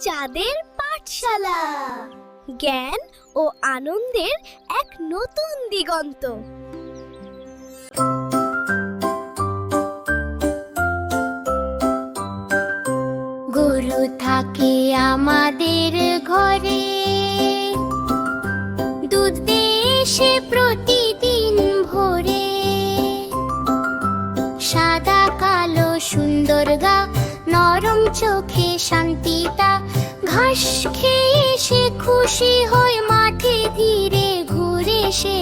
চাঁদের পাঠশালা। জ্ঞান ও আনন্দের এক নতুন দিগন্ত। গরু থাকে আমাদের ঘরে। দুধ সে প্রতিদিন ভোরে। সাদা, কালো, সুন্দর গা, নরম চোখে শান্তিটা। ঘাস খেয়ে সে খুশি হয় মাঠে ধীরে ঘুরে সে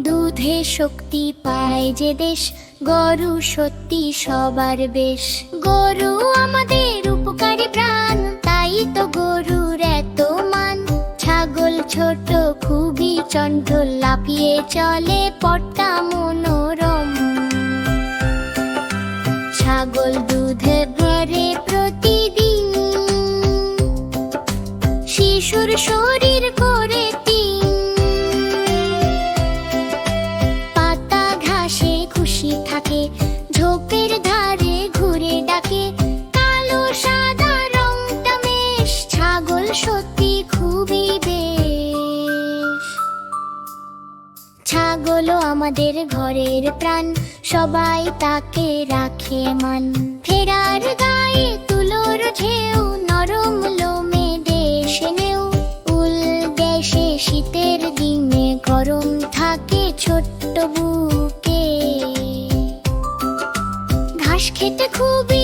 দুধে শক্তি পায় যে দেশ, গরু সত্যি সবার বেশ। গরু আমাদের উপকারী প্রাণ, তাই তো গরুর এত মান। ছাগল ছোট, খুবই চঞ্চল, লাফিয়ে চলে পট্টা মনোরম। ছাগল দুধে ভরে প্রতিদিন। শিশুর শরীর করে ছাগলও আমাদের ঘরের প্রাণ। সবাই তাকে রাখে মান। ফেরার গায়ে তুলোর ঢেউ, নরম লোমে দেশে নেউ। উল দেশে শীতের দিনে গরম থাকে ছোট্ট বুকে। ঘাস খেতে খুবই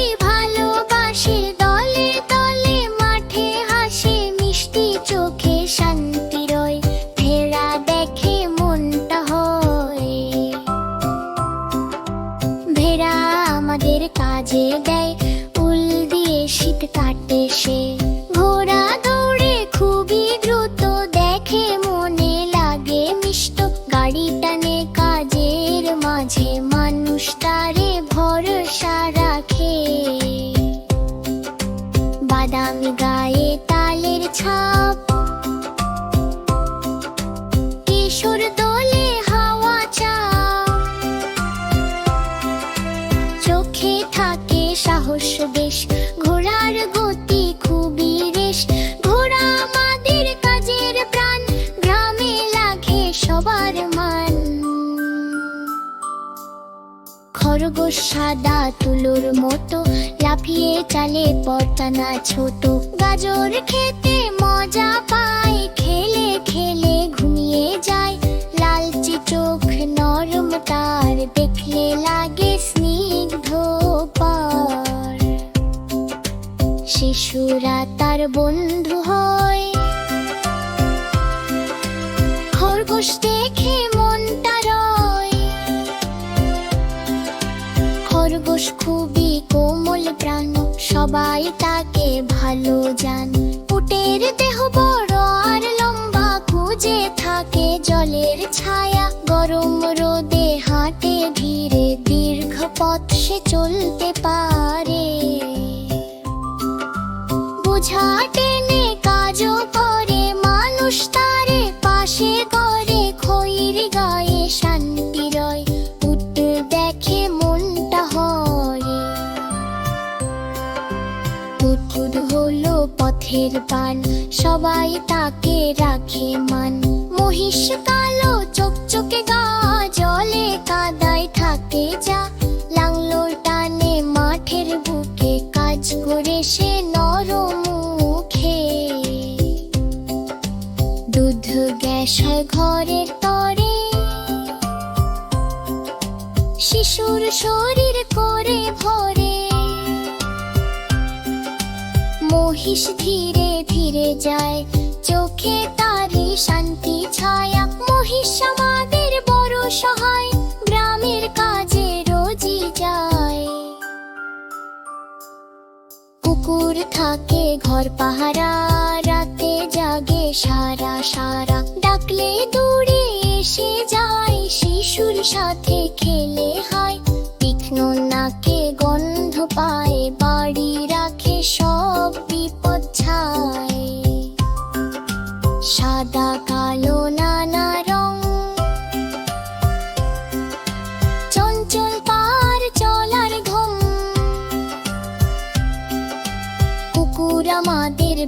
খরগোশ সাদা তুলোর মতো। লাফিয়ে চালে পটানা ছোট। গাজর খেতে মজা পায়, খেলে খেলে ঘুমিয়ে যায়। লালচে চোখ, নরম তার, দেখলে লাগে স্নিগ্ধ শিশুরা তার বন্ধু হয়। খরগোশ দেখে খরগোশ খুবই কোমল প্রাণ, সবাই তাকে ভালো জান। উটের দেহ বড় আর লম্বা, খুঁজে থাকে জলের ছায়া। গরম রোদে হাঁটে ধীরে, দীর্ঘ পথ সে চলতে পারে। বোঝা টেনে কাজও পথের পান সবাই তাকে রাখে মান। মহিষ কালো চকচকে গা, জলে কাদায় থাকে যা। লাংলোর টানে মাঠের বুকে কাজ করে সে নরম মুখে। দুধ গ্যাস ঘরের তরে। শিশুর শরীর করে ভরে। মহিষ ধীরে ধীরে যায়। চোখে শান্তি, ছায়া মহিষ আমাদের বড় সহায়, গ্রামের কাজে রোজই যায়। কুকুর থাকে ঘর পাহারা, রাতে জাগে সারা সারা ডাকলে দূরে এসে যায়, শিশুর সাথে খেলে হয়। তীক্ষ্ণ নাকে গন্ধ পায় বাড়ি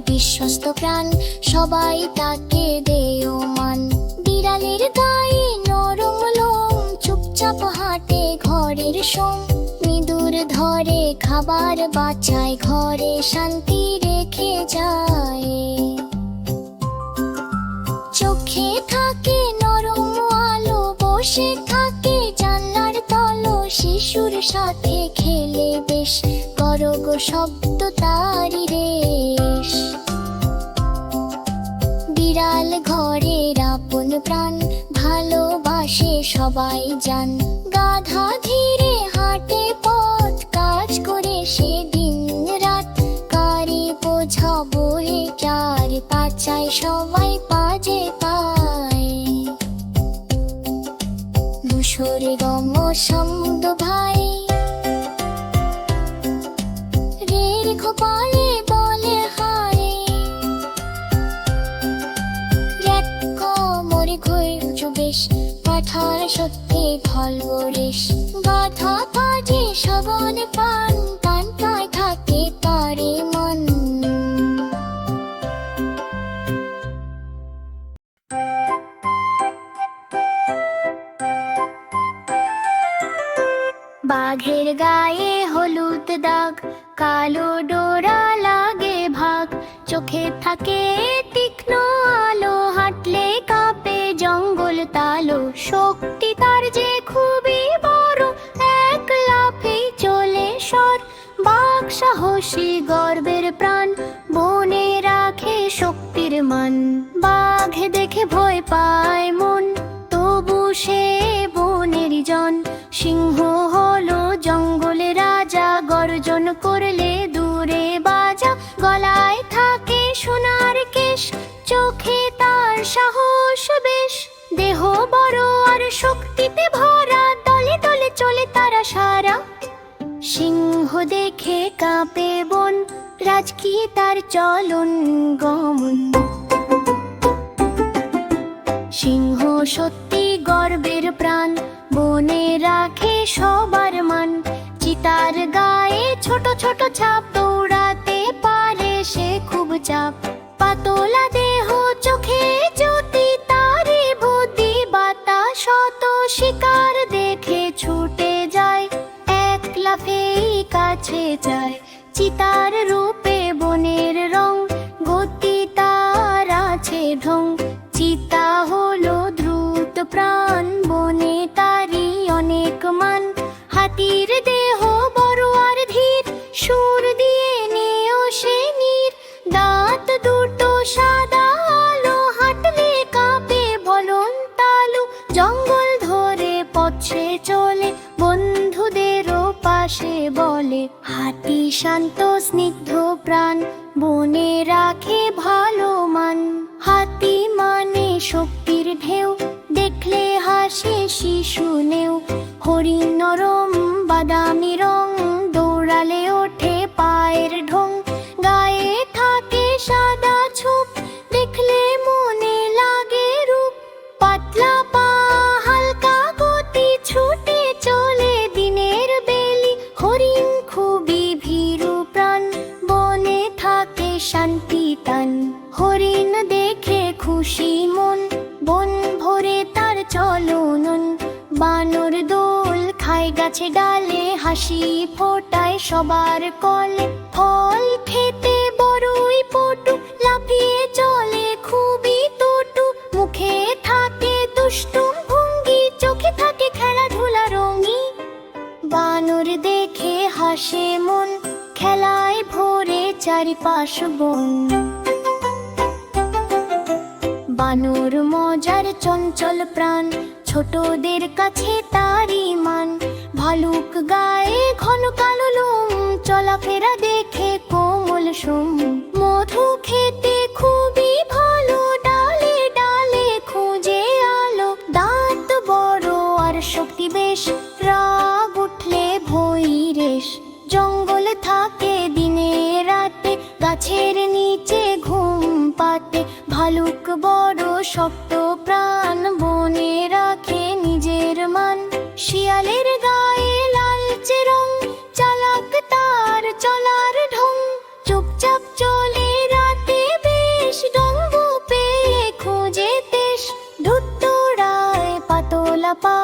বিশ্বস্ত প্রাণ, সবাই তাকে দেও মান। বিড়ালের গায়ে নরম লোম, চুপচাপ হাঁটে ঘরের সোম। মৃদুর ধরে খাবার বাঁচায় ঘরে শান্তি রেখে যায়। চোখে থাকে নরম আলো, বসে থাকে জানলার তলো, শিশুর সাথে শব্দ তারি রেশ বিড়াল ঘরের আপন প্রাণ, ভালোবাসে সবাই জান। গাধা ধীরে হাঁটে পথ, কাজ করে সে দিন রাত কারি বোঝাবো হে চার সবাই পাজে পায়। ধূসর গম শব্দ ভাই বাঘের গায়ে হলুদ দাগ, কালো ডোরা লাগে ভাগ। চোখে থাকে তীক্ষ্ণ আলো, হাঁটলে কাঁপে জঙ্গল তালো। শক্তি তার যে খুবই সাহসী গর্বের প্রাণ, বনে রাখে শক্তির মান। বাঘ দেখে ভয় পায় মন, তবু সে বনের জন। সিংহ হলো জঙ্গলে রাজা, গর্জন করলে দূরে বাজা। গলায় থাকে সোনার কেশ, চোখে তার সাহস বেশ। দেহ বড় আর শক্তিতে ভরা, দলে দলে চলে তারা সারা। সিংহ দেখে কাঁপে বন রাজকি তার চলন গমন। সিংহ সত্যি গর্বের প্রাণ, বনে রাখে সবার মান। চিতার গায়ে ছোট ছোট ছাপ দৌড়াতে পারে সে খুব চাপ। পাতলা দেহ চোখে জ্যোতি তারে বুদ্ধি, বাতাস শত শিকার কাছে যায়। চিতার রূপে বনের রং, গতি তার আছে ঢং। চিতা হলো দ্রুত প্রাণ, বনে তারি অনেক মান। হাতির দেহ শান্ত, স্নিগ্ধ প্রাণ, বনে রাখে ভালো মান। হাতি মানে শক্তির ঢেউ, দেখলে হাসে শিশু নেও হরিণ, নরম, বাদামি রং হাসি ফোটায় সবার কলে। ফল খেতে বড়ই পটু, লাফিয়ে চলে খুবই টুটু মুখে থাকে দুষ্টুম ভঙ্গি, চোখে থাকে খেলাধুলা রঙি। বানর দেখে হাসে মন, খেলায় ভরে চারিপাশ বন। বানর মজার চঞ্চল প্রাণ, ছোটদের কাছে তারই মান। ভালুক গায়ে ঘন কালো লোম চলাফেরা দেখে চাপা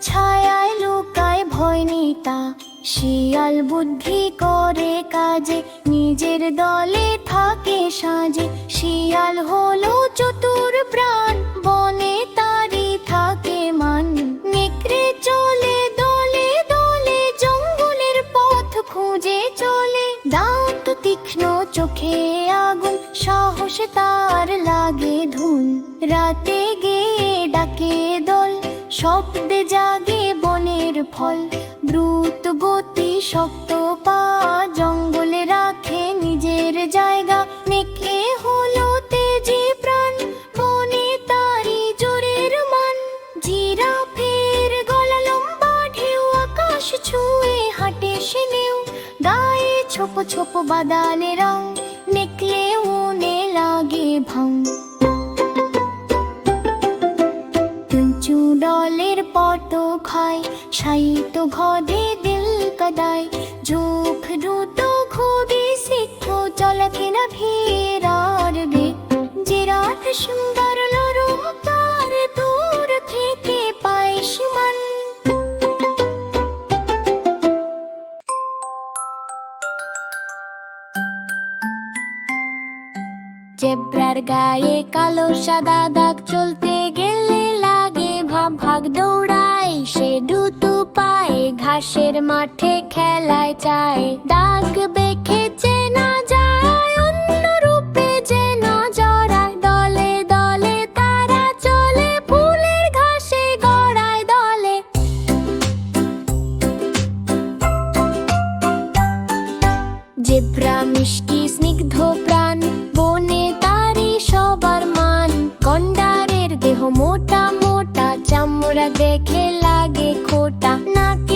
ছায়ায় লুকায় ভয় নেতা। শিয়াল বুদ্ধি করে কাজে, নিজের দলে থাকে সাজে। শিয়াল হলো চতুর প্রাণ, বনে তারি থাকে মান। নেকড়ে চলে, দলে দলে জঙ্গলের পথ খুঁজে চলে। দাঁত তীক্ষ্ণ চোখে আগুন, সাহস তার লাগে ধুন। রাতে গিয়ে শব্দে জাগে বনের ফল। দ্রুত গতি শক্ত পা জঙ্গলে রাখে নিজের জায়গা। নেকে হলো তেজি প্রাণ, বনে তারি জোরের মান। জিরা ফের গলা লম্বা, ঢেউ আকাশ ছুঁয়ে হাঁটে সেনেও গায়ে ছোপ ছোপ বাদালে রং নেকলে উনে লাগে ভাঙ পট খায় সাই তো ঘদে দিল কদায়। ঝোপ দ্রুত খুবই সিদ্ধ চলাকে না ফেরার রে যে রাত সুন্দর নরম তার দূর থেকে পায় জেব্রার গায়ে কালো সাদা দাগ চলতে বাঘ দৌড়ায় সে দুটো পায়ে ঘাসের মাঠে খেলায় চায় দাগ বে লাগে খোটা নাকে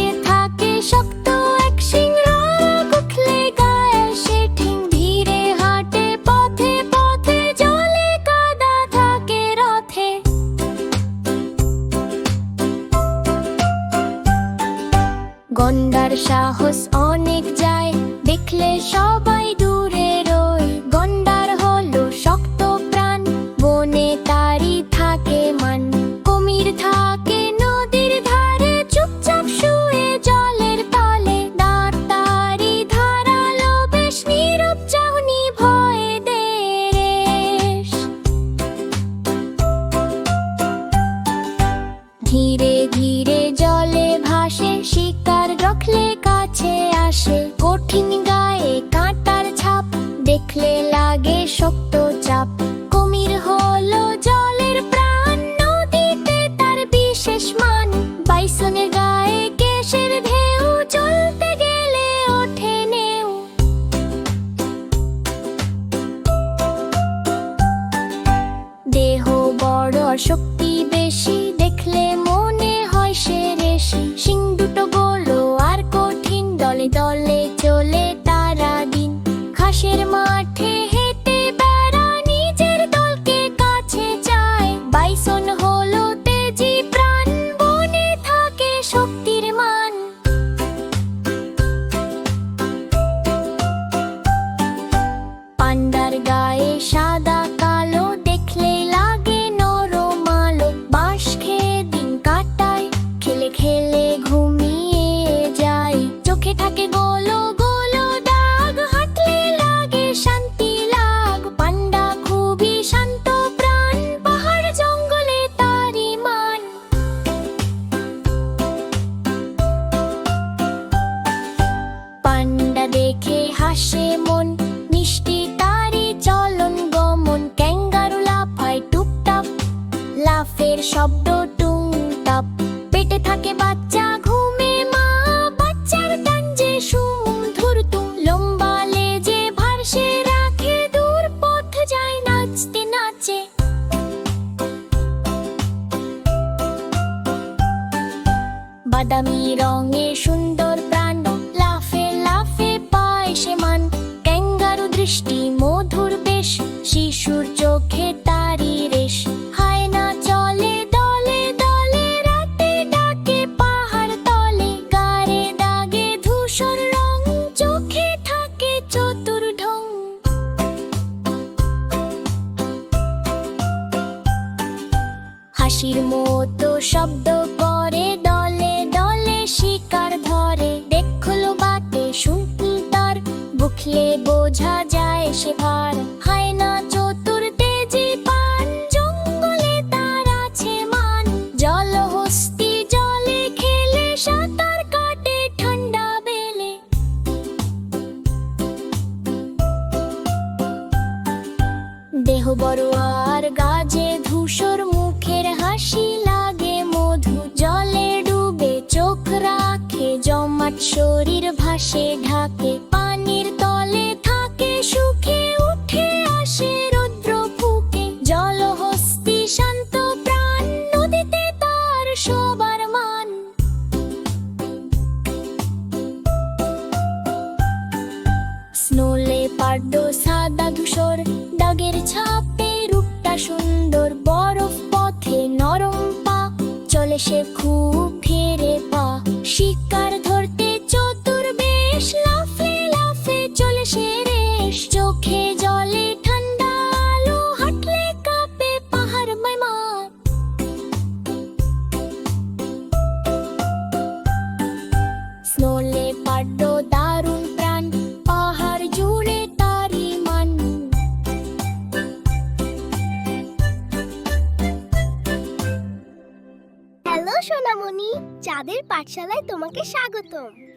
পাঠশালায় তোমাকে স্বাগত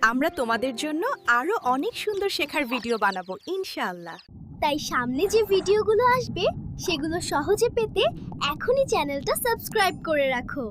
আমরা তোমাদের জন্য আরও অনেক সুন্দর শেখার ভিডিও বানাবো ইনশাআল্লাহ। তাই সামনে যে ভিডিওগুলো আসবে সেগুলো সহজে পেতে এখনই চ্যানেলটা সাবস্ক্রাইব করে রাখো।